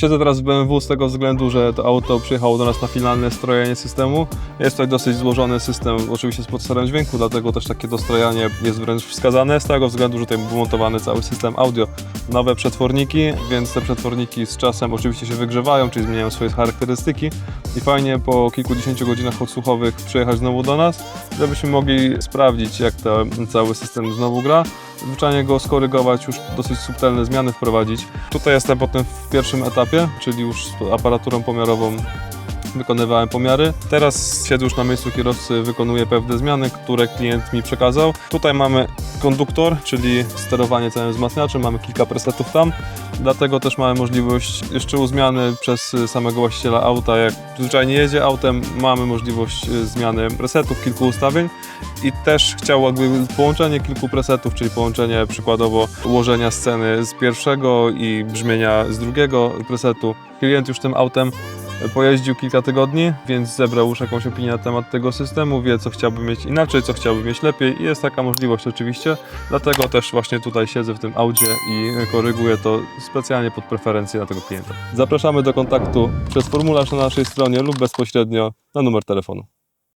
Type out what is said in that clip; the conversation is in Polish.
Siedzę teraz w BMW z tego względu, że to auto przyjechało do nas na finalne strojenie systemu. Jest to dosyć złożony system, oczywiście z procesorem dźwięku, dlatego też takie dostrojanie jest wręcz wskazane, z tego względu, że tutaj był montowany cały system audio. Nowe przetworniki, więc te przetworniki z czasem oczywiście się wygrzewają, czyli zmieniają swoje charakterystyki i fajnie po kilkudziesięciu godzinach odsłuchowych przyjechać znowu do nas, żebyśmy mogli sprawdzić, jak ten cały system znowu gra. Zwyczajnie go skorygować, już dosyć subtelne zmiany wprowadzić. Tutaj jestem potem w pierwszym etapie, czyli już z aparaturą pomiarową wykonywałem pomiary. Teraz siedzę już na miejscu kierowcy, wykonuję pewne zmiany, które klient mi przekazał. Tutaj mamy konduktor, czyli sterowanie całym wzmacniaczem, mamy kilka presetów tam, dlatego też mamy możliwość jeszcze u zmiany przez samego właściciela auta. Jak zwyczajnie jedzie autem, mamy możliwość y, zmiany presetów, kilku ustawień i też chciał jakby połączenie kilku presetów, czyli połączenie przykładowo ułożenia sceny z pierwszego i brzmienia z drugiego presetu. Klient już tym autem pojeździł kilka tygodni, więc zebrał już jakąś opinię na temat tego systemu, wie co chciałby mieć inaczej, co chciałby mieć lepiej i jest taka możliwość oczywiście, dlatego też właśnie tutaj siedzę w tym audzie i koryguję to specjalnie pod preferencje na tego klienta. Zapraszamy do kontaktu przez formularz na naszej stronie lub bezpośrednio na numer telefonu.